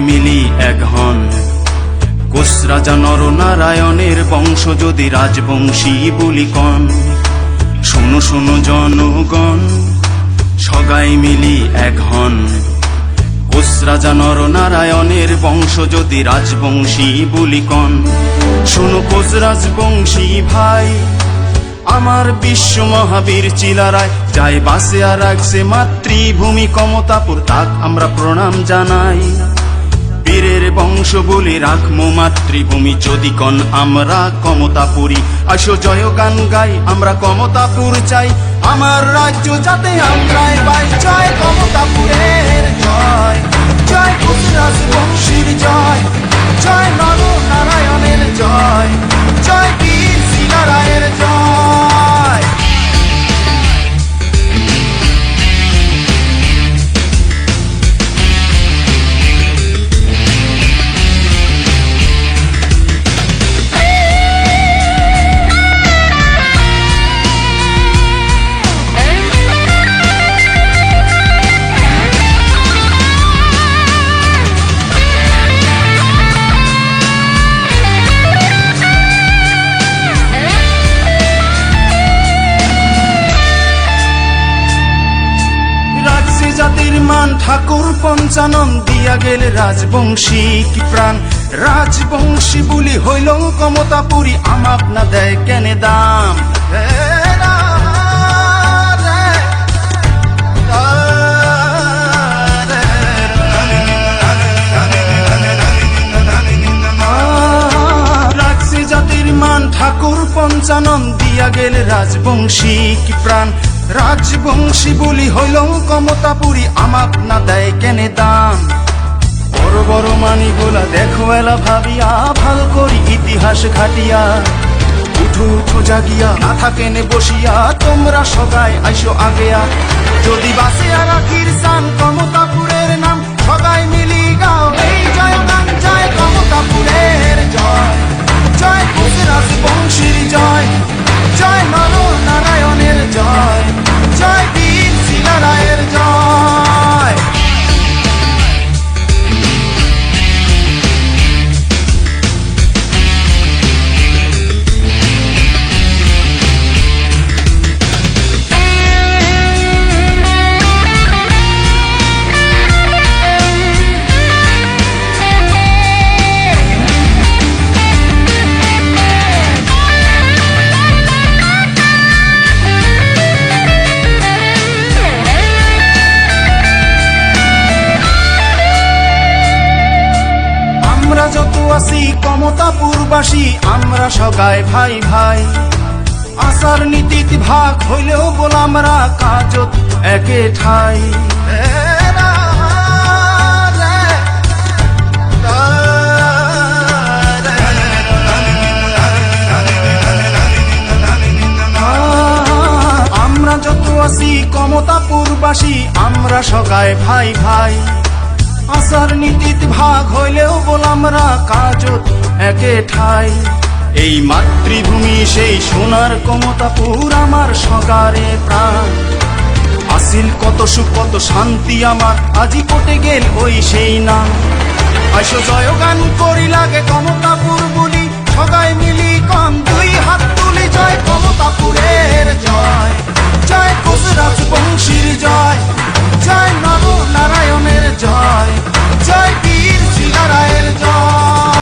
মিলি এক হন। কোষ রাজা নরনারায়ণের বংশ যদি রাজবংশী বলি কন, শোনো শোনো জনগণ, সগাই মিলি এক হন। কোষ রাজা নরনারায়ণের বংশ যদি রাজবংশী বলি কন, শোনো কোষ রাজবংশী ভাই, আমার বিশ্ব মহাবীর চিলারায় যায় বাসে আর রাখছে মাতৃভূমি কমতাপুর তাক আমরা প্রণাম জানাই। বীরের বলে রাখমো মাতৃভূমি। যদি কন আমরা কমতাপুরি আসো জয় গান গাই, আমরা কমতাপুর চাই। আমার রাজ্য যাতে আমরাই পাই, জয় কমতাপুরের জয়। জয় গুজরাজ বংশীর জাতির মান ঠাকুর পঞ্চানন দিয়া গেল রাজবংশী কি প্রাণ? রাজবংশী বলি হইল কমতাপুরি আমাক না দেয় কেনে দাম? ঠাকুর পঞ্চানন দিয়া গেল রাজবংশী কি প্রাণ? রাজবংশী বলি হইল কমতাপুরি আমাক না দেয় কেনে দাম বড় বড় মানি গোলা দেখো এলা ভাবিয়া, ভালো করি ইতিহাস ঘাটিয়া। উঠু উঠু জাগিয়া, না থাকেনে বসিয়া, তোমরা সগাই আইসো আগেয়া। যদি বাসিয়া রাখির সান কমতাপুরের আছি কমতাপুরবাসী আমরা সগায় ভাই ভাই আসার নীতিত ভাগ হইলেও গোলামরা কাজত একে ঠাই। আমরা যত আছি কমতাপুরবাসী আমরা সগায় ভাই ভাই আসার নীতিত ভাগ হইলেও গোলামরা একে ঠাই। এই মাতৃভূমি, সেই সোনার কমতাপুর আমার সকারে প্রাণ। আসিল কত সুখ, কত শান্তি আমার, আজি পটে গেল ওই সেই নাম। আইসো জয় গান